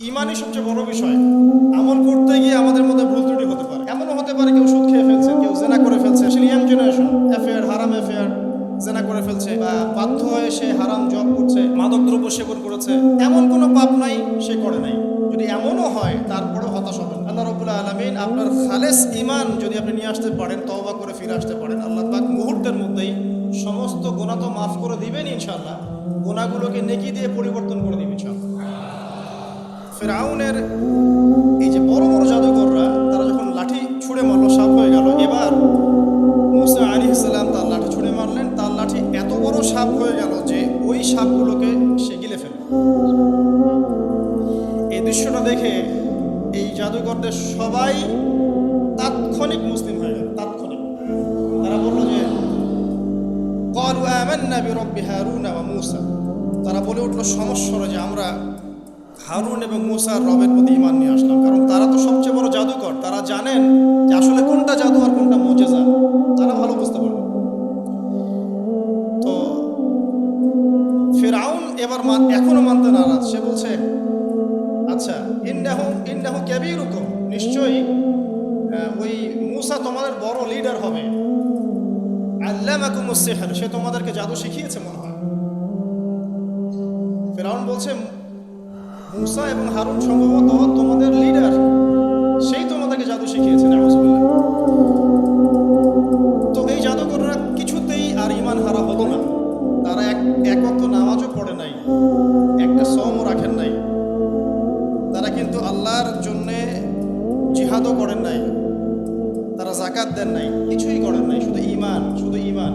ইমানই সবচেয়ে বড় বিষয়। আমল করতে গিয়ে আমাদের মধ্যে ভুল ত্রুটি হতে পারে। এমনও হতে পারে কেউ সুদ খেয়ে ফেলছে, কেউ জেনা করে ফেলছে। সে ইয়াং জেনারেশন অ্যাফেয়ার হারাম অ্যাফেয়ার জেনা করে ফেলছে বা বাধ্য হয়ে সে হারাম জব করছে, মাদক দ্রব্য সেবন করেছে। এমন কোনো পাপ নাই, সে করে নাই। যদি এমনও হয় তারপরে হতাশ হবেন। আল্লাহ রবুল্লাহ আলমিন আপনার খালেস ইমান যদি আপনি নিয়ে আসতে পারেন, তওবা করে ফিরে আসতে পারেন, আল্লাহ পাক মুহূর্তের মধ্যেই সমস্ত গোনা তো মাফ করে দিবেন ইনশাল্লাহ গোনাগুলোকে নেকি দিয়ে পরিবর্তন করে দিবেন ইনশাল্লাহ ফেরাউনের এই যে বড় বড় জাদুকররা তারা যখন লাঠি ছুঁড়ে মারলো সাপ হয়ে গেল এবার মুসা আলী ইসলাম তার লাঠি ছুঁড়ে মারলেন তার লাঠি এত বড় সাপ হয়ে গেল যে ওই সাপগুলোকে সে গিলে ফেলল এই দৃশ্যটা দেখে এই জাদুকরদের সবাই তাৎক্ষণিক মুসলিম হয়ে গেল তাৎক্ষণিক তারা বলল যে قالوا آمنا برب هارون وموسى তারা বলে উঠলো সমস্যা যে আমরা হারুন এবং মুসার রবের প্রতি ইমান নিয়ে আসলাম। কারণ তারা তো সবচেয়ে বড় জাদুকর। তারা জানেন যে আসলে কোনটা জাদু আর কোনটা মজেজা। তারা ভালো বুঝতে পারবে। তো ফেরাউন এবার মা- এখনও মানতে নারাজ। সে বলছে আচ্ছা ইন্নাহু ইন্নাহু ক্যাবিরুকুম নিশ্চয়ই ওই মুসা তোমাদের বড় লিডার হবে। আল্লামাকুম সিহর। সে তোমাদেরকে জাদু শিখিয়েছে মনে হয়। ফেরাউন বলছে মুসা এবং হারুন সম্ভবত তোমাদের লিডার সেই তোমাদেরকে জাদু শিখিয়েছে নাউজুবিল্লাহ। তো এই জাদুকররা কিছুতেই আর ইমান হারা হলো না। তারা এক একত্র নামাজও পড়ে নাই, একটা সমও রাখেন নাই। তারা কিন্তু আল্লাহর জন্যে জিহাদও করেন নাই। তারা জাকাত দেন নাই, কিছুই করেন নাই, শুধু ইমান শুধু ইমান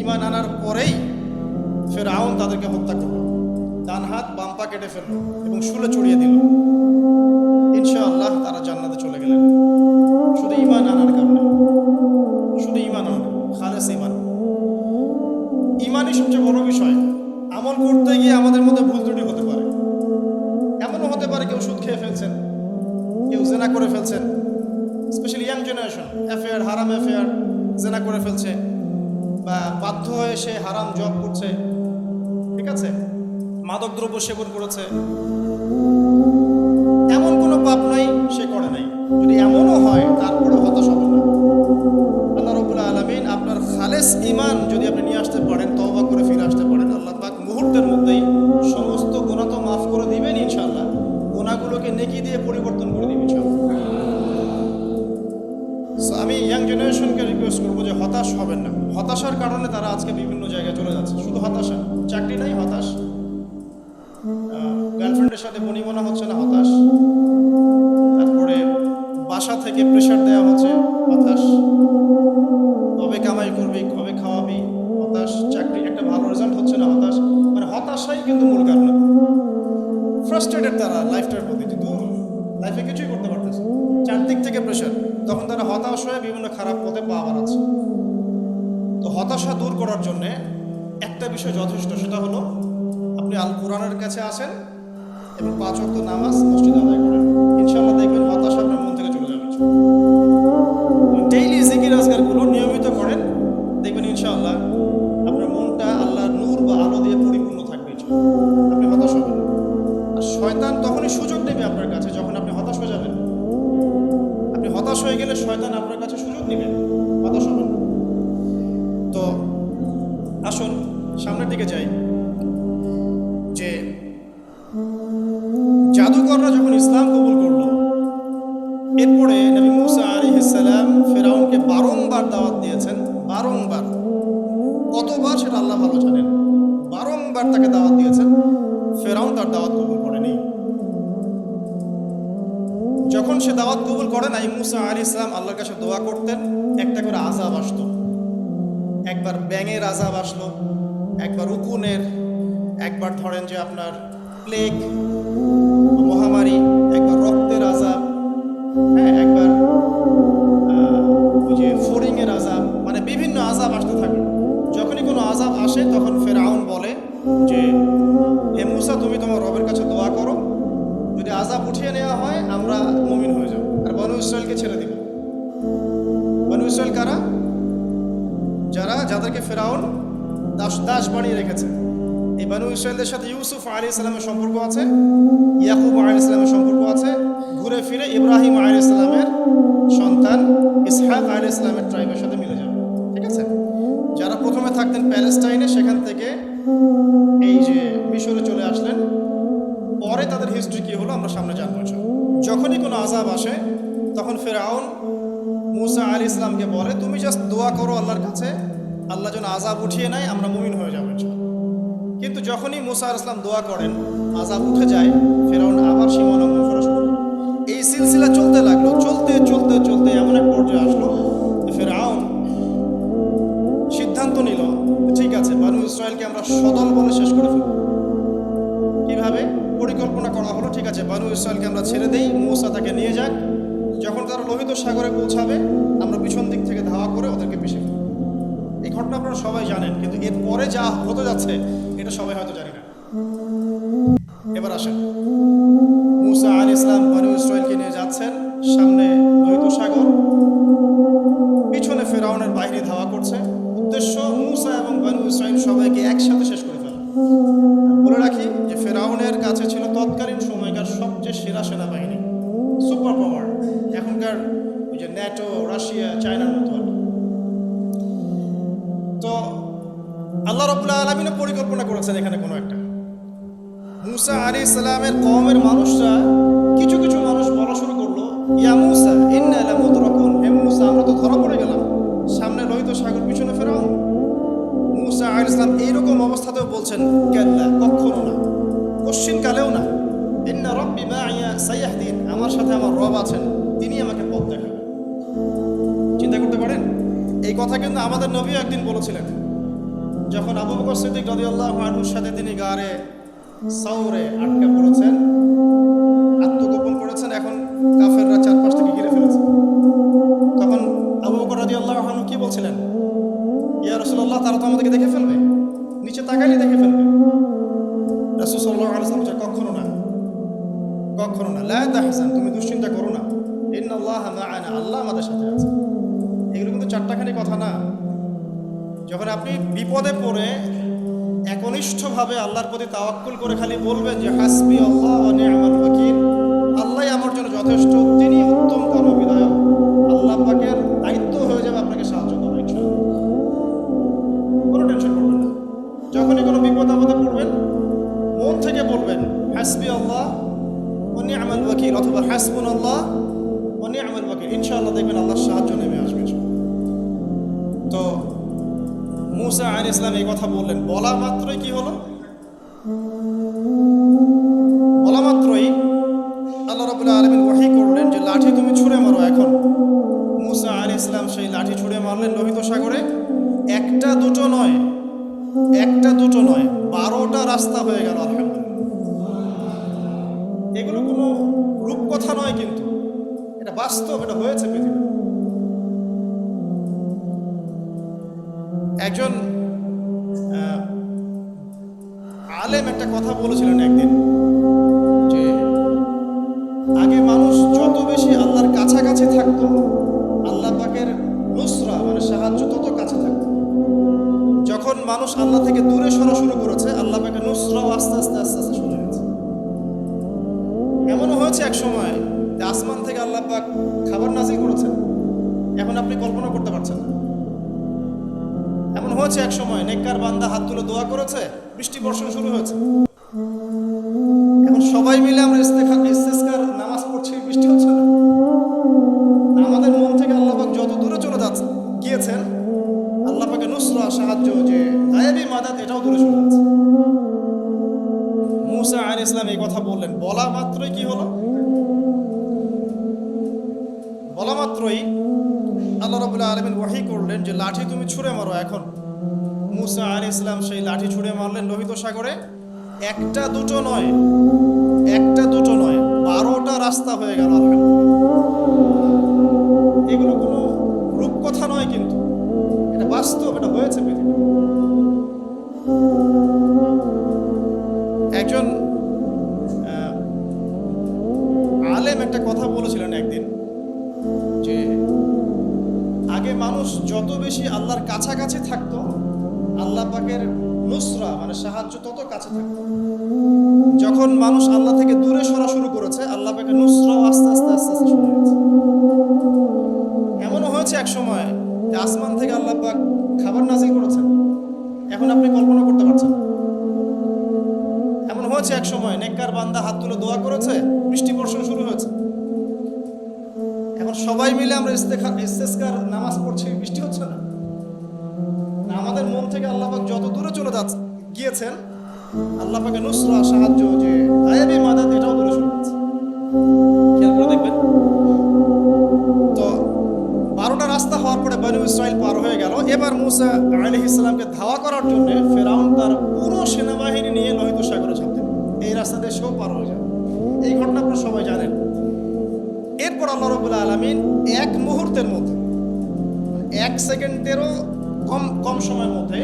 ইমান আনার পরেই ফের আউন তাদেরকে হত্যা করল। ডান হাত বাম পা কেটে ফেলল এবং শুলে চড়িয়ে দিল। ইনশাআল্লাহ তারা জান্নাতে চলে গেলেন। শুধু ইমান আনার কারণে। শুধু ইমান আনার খালেস ইমান ইমানই সবচেয়ে বড় বিষয়। আমল করতে গিয়ে আমাদের মধ্যে ভুল ত্রুটি হতে পারে। এমনও হতে পারে কেউ সুদ খেয়ে ফেলছেন, কেউ জেনা করে ফেলছেন। স্পেশালি ইয়াং জেনারেশন অ্যাফেয়ার হারাম অ্যাফেয়ার জেনা করে ফেলছে। বা বাধ্য হয়ে সে হারাম জব করছে। ঠিক আছে? মাদক দ্রব্য সেবন করেছে। এমন কোনো পাপ নাই, সে করে নাই। যদি এমনও হয় তারপরে হতাশ হবে না। আল্লাহ রবুল্লাহ আলমিন আপনার খালেস ইমান যদি আপনি নিয়ে আসতে পারেন, তওবা করে ফিরে আসতে পারেন, আল্লাহ পাক মুহূর্তের মধ্যেই সমস্ত গোনা তো মাফ করে দিবেন ইনশাল্লাহ গোনাগুলোকে নেকি দিয়ে পরিবর্তন করে দিবেন আমি ইয়াং জেনারেশনকে রিকোয়েস্ট করব যে হতাশ হবেন না। হতাশার কারণে তারা আজকে বিভিন্ন জায়গায় চলে যাচ্ছে। শুধু হতাশা, চাকরি নাই, হতাশ। গার্লফ্রেন্ডের সাথে বনিবনা হচ্ছে না, হতাশ। তারপরে বাসা থেকে প্রেশার দেওয়া হচ্ছে, হতাশ। কবে কামাই করবি, কবে খাওয়াবি, হতাশ। চাকরি, একটা ভালো রেজাল্ট হচ্ছে না, হতাশ। মানে হতাশাই কিন্তু মূল কারণ। ফ্রাস্ট্রেটেড তারা লাইফটার প্রতি কিন্তু লাইফে কিছুই করতে পারতেছে চারদিক থেকে প্রেশার তখন তারা হতাশ হয়ে বিভিন্ন খারাপ পথে পা বাড়াচ্ছে। তো হতাশা দূর করার জন্যে একটা বিষয় যথেষ্ট, সেটা হলো আপনি আল কোরআনের কাছে আসেন এবং পাঁচ অক্ট নামাজ মসজিদ আদায় করেন। ইনশাআল্লাহ দেখবেন হতাশা আপনার মন থেকে চলে যাবে। ডেইলি জিকির আজগারগুলো নিয়মিত করেন। দেখবেন ইনশাআল্লাহ আপনার মনটা আল্লাহর নূর বা আলো দিয়ে পরিপূর্ণ থাকবে আপনি হতাশ হবেন। আর শয়তান তখনই সুযোগ নেবে আপনার কাছে যখন আপনি হতাশ হয়ে যাবেন। আপনি হতাশ হয়ে গেলে শয়তান আপনার কাছে সুযোগ নেবে। হতাশ হবেন তো আসুন, সামনের দিকে যাই। কতবার সেটা আল্লাহ ভালো জানেন। বারংবার তাকে দাওয়াত দিয়েছেন। ফেরাউন তার দাওয়াত কবুল করেনি। যখন সে দাওয়াত কবুল করে নাই, মুসা আলী ইসলাম আল্লাহর কাছে দোয়া করতেন, একটা করে আজাব আসতো। একবার ব্যাঙের আজাব আসলো, একবার উকুনের, একবার ধরেন যে আপনার প্লেগ মহামারী ফেরাউন দাস দাস বানিয়ে রেখেছে। এই বানু ইসরায়েলদের সাথে ইউসুফ আলী ইসলামের সম্পর্ক আছে, ইয়াকুব আলী ইসলামের সম্পর্ক আছে, ঘুরে ফিরে ইব্রাহিম আলী ইসলামের সন্তান ইসহাক আলী ইসলামের ট্রাইবের সাথে মিলে যাবে। ঠিক আছে? যারা প্রথমে থাকতেন প্যালেস্টাইনে, সেখান থেকে এই যে মিশরে চলে আসলেন, পরে তাদের হিস্ট্রি কী হলো আমরা সামনে জানব যখনই কোনো আজাব আসে, তখন ফেরাউন মুসা আলী ইসলামকে বলে, তুমি জাস্ট দোয়া করো আল্লাহর কাছে আল্লাহ যেন আজাব উঠিয়ে নেয়, আমরা মুমিন হয়ে যাব কিন্তু যখনই মুসা ইসলাম দোয়া করেন আজাব উঠে যায়, ফেরাউন আবার সীমানা করা শুরু এই সিলসিলা চলতে লাগল, চলতে চলতে চলতে এমন এক পর্যায়ে আসলো ফেরাউন সিদ্ধান্ত নিল, ঠিক আছে, বানু ইসরায়েলকে আমরা সদল বলে শেষ করে ফেলব। কীভাবে? পরিকল্পনা করা হলো, ঠিক আছে, বানু ইসরায়েলকে আমরা ছেড়ে দেই, মৌসা তাকে নিয়ে যাক। যখন তারা লোহিত সাগরে পৌঁছাবে, আমরা পিছন দিক থেকে ধাওয়া করে ওদেরকে পিছিয়ে ঘটনা আপনারা সবাই জানেন, কিন্তু এর পরে যা হতে যাচ্ছে, এটা সবাই হয়তো জানি না। এবার আসেন। আল্লাহ রবুল্লাহ আলমিনও পরিকল্পনা করেছেন এখানে কোনো একটা। মুসা আলী ইসলামের কমের মানুষরা কিছু কিছু মানুষ বলা শুরু করল, ইয়া মুসা, ইন্না লা মুদরাকুন। হে মুসা, আমরা তো ধরা পড়ে গেলাম। সামনে লোহিত সাগর, পিছনে ফেরাও মুসা আলী ইসলাম এইরকম অবস্থাতেও বলছেন, কেল্লা কখনো না কশ্চিন কালেও না। ইন্না রব্বি মাইয়া সাইয়াহদিন। আমার সাথে আমার রব আছেন, তিনি আমাকে পথ দেখাবেন। চিন্তা করতে পারেন? এই কথা কিন্তু আমাদের নবীও একদিন বলেছিলেন। যখন আবু বকর সিদ্দিক রাদিয়াল্লাহু আনহুর সাথে তিনি গারে সাউরে আটকা পড়েছেন, আত্মগোপন করেছেন, এখন কাফেররা চারপাশ থেকে ঘিরে ফেলেছে। তখন আবু বকর রাদিয়াল্লাহু আনহু কি বলছিলেন? ইয়া রাসূলুল্লাহ, তারা তো আমাদেরকে দেখে ফেলবে। নিচে তাকাইলে দেখে ফেলবে। রাসূল ওয়াসাল্লাম কখনো না। কখনো না। লা তাহজান, তুমি দুশ্চিন্তা করো না। ইন্নাল্লাহা মা'ানা আল্লাহ আমাদের সাথে আছে। এগুলো কিন্তু চারটাখানি কথা না। যখন আপনি বিপদে পড়ে, একনিষ্ঠভাবে আল্লাহর প্রতি তাওয়াক্কুল করে খালি বলবেন যে, হাসবি আল্লাহ নি'মাল ওয়াকিল। আল্লাহ আমার জন্য যথেষ্ট, তিনি উত্তম কর্মবিধায়ক। আল্লাহ পাকের দায়িত্ব হয়ে যাবে আপনাকে সাহায্য করা কোনো টেনশন করবেন না। যখনই কোনো বিপদ আপদে পড়বেন, মন থেকে বলবেন, হাসবি আল্লাহ ও নি'মাল ওয়াকিল অথবা হাসবুন আল্লাহ ও নি'মাল ওয়াকিল। ইনশাআল্লাহ দেখবেন আল্লাহর সাহায্য মুসা আলী ইসলাম এই কথা বললেন। বলা মাত্রই কি হলো? বলা মাত্রই আল্লাহ রাবুল্লাহ আলমিন ওয়াহি করলেন যে লাঠি তুমি ছুঁড়ে মারো এখন। মুসা আলী ইসলাম সেই লাঠি ছুঁড়ে মারলেন লোহিত সাগরে। একটা দুটো নয়, একটা দুটো নয়, বারোটা রাস্তা হয়ে গেল এগুলো কোনো রূপকথা নয় কিন্তু, এটা বাস্তব, এটা হয়েছে পৃথিবীতে। একজন আলেম একটা কথা বলেছিলেন একদিন যে, আগে মানুষ যত বেশি আল্লাহর কাছাকাছি থাকতো, আল্লাহ পাকের নুসরা মানে সাহায্য তত কাছে থাকতো। যখন মানুষ আল্লাহ থেকে দূরে সরা শুরু করেছে, আল্লাহ পাকের নুসরাও আস্তে আস্তে আস্তে আস্তে সরে গেছে এমনও হয়েছে এক সময় আসমান থেকে আল্লাহ পাক খাবার নাজিল করেছেন। এখন আপনি কল্পনা করতে পারছেন না। হয়েছে এক সময়। নেককার বান্দা হাত তুলে দোয়া করেছে, বৃষ্টি বর্ষণ শুরু হয়েছে। এখন সবাই মিলে আমরা ইস্তেখা ইস্তেস্কার নামাজ পড়ছি, বৃষ্টি হচ্ছে না। আমাদের মন থেকে আল্লাহবাক যত দূরে চলে যাচ্ছে, গিয়েছেন, আল্লাহ পাকে নুসরা, সাহায্য যে গায়েবী মাদাত, এটাও দূরে চলে যাচ্ছে। মুসা আল ইসলাম এই কথা বললেন। বলা মাত্রই কি হলো? বলা মাত্রই আল্লাহ রবুল্লাহ আলমিন ওয়াহি করলেন যে লাঠি তুমি ছুঁড়ে মারো। ইসলাম সেই লাঠি ছুঁড়ে মারলেন লোহিত সাগরে একটা দুটো নয়, একটা দুটো নয়, বারোটা রাস্তা হয়ে গেল। এগুলো কোনো রূপকথা নয় কিন্তু, এটা বাস্তব, এটা হয়েছে পৃথিবীতে একজন আলেম একটা কথা বলেছিলেন একদিন, যে আগে মানুষ যত বেশি আল্লাহর কাছাকাছি থাকতো আল্লাহ পাকের নুসরা মানে সাহায্য তত কাছে থাকতো। যখন মানুষ আল্লাহ থেকে দূরে সরা শুরু করেছে, আল্লাহ পাকের নুসরাও আস্তে আস্তে আস্তে আস্তে শুরু হয়েছে। এমনও হয়েছে এক সময় যে আসমান থেকে আল্লাহ পাক খাবার নাজিল করেছেন। এখন আপনি কল্পনা করতে পারছেন এমন হয়েছে এক সময় নেককার বান্দা হাত তুলে দোয়া করেছে, বৃষ্টি বর্ষণ শুরু হয়েছে। এখন সবাই মিলে আমরা ইস্তেস্কার নামাজ পড়ছি, বৃষ্টি হচ্ছে না। আমাদের মন থেকে আল্লাপাক যত দূরে চলে যাচ্ছে গিয়েছেন, আল্লাহ পাকে নুসরা, সাহায্য যে আয়াবি মাদাত এটাও দূরে সরে যাচ্ছে। খেয়াল করে দেখবেন? তো বারোটা রাস্তা হওয়ার পরে বানু ইসরাইল পার হয়ে গেল। এবার মুসা আলহ ইসলামকে ধাওয়া করার জন্য ফেরাউন তার পুরো সেনাবাহিনী নিয়ে লোহিত সাগরে ঝাঁপ দিল এই রাস্তা দিয়ে সেও পার হয়ে যাবে এই ঘটনা আপনারা সবাই জানেন। এরপর আল্লাহ রবুল্লা আলমিন এক মুহূর্তের মধ্যে, এক সেকেন্ডেরও কম কম সময়ের মধ্যে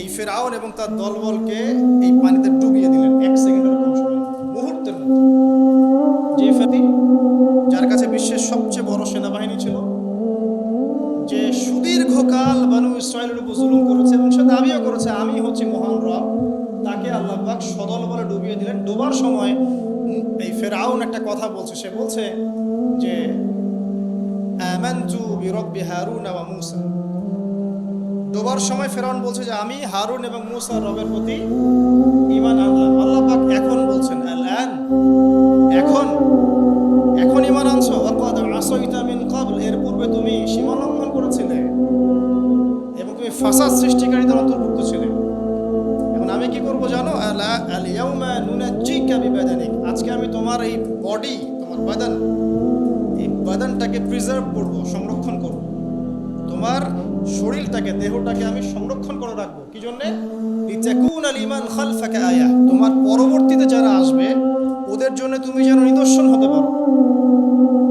এই ফেরাউন এবং তার দলবলকে এই পানিতে ডুবিয়ে দিলেন এক সেকেন্ডের কম সময় মুহূর্তের মধ্যে। যে ফেতি যার কাছে বিশ্বের সবচেয়ে বড় সেনাবাহিনী ছিল, যে সুদীর্ঘকাল বানু ইসরায়েলের উপর জুলুম করেছে এবং সে দাবিও করেছে, আমি হচ্ছি মহান রব। তাকে আল্লাহ পাক সদল বলে ডুবিয়ে দিলেন। ডোবার সময় এই ফেরাউন একটা কথা বলছে, সে বলছে যে, আমানতু বিরব্বি হারুন ওয়া মূসা। ডোবার সময় ফেরাউন বলছে যে, আমি হারুন এবং মূসার রবের প্রতি ইমান আনলাম। আল্লাহ পাক এখন বলছেন এখন এখন ইমান আনছো? অর্থাৎ আসইতা মিন কাবল এর পূর্বে তুমি সীমা লঙ্ঘন করেছিলে এবং তুমি ফাসাদ সৃষ্টিকারীদের অন্তর্ভুক্ত ছিলে। এখন আমি কি করব জানো? আজকে আমি তোমার এই বডি, তোমার বাদান, এই বাদানটাকে প্রিজার্ভ করব, সংরক্ষণ করব। তোমার শরীরটাকে, দেহটাকে আমি সংরক্ষণ করে রাখব। কি জন্যে? তোমার পরবর্তীতে যারা আসবে, ওদের জন্য তুমি যেন নিদর্শন হতে পারো।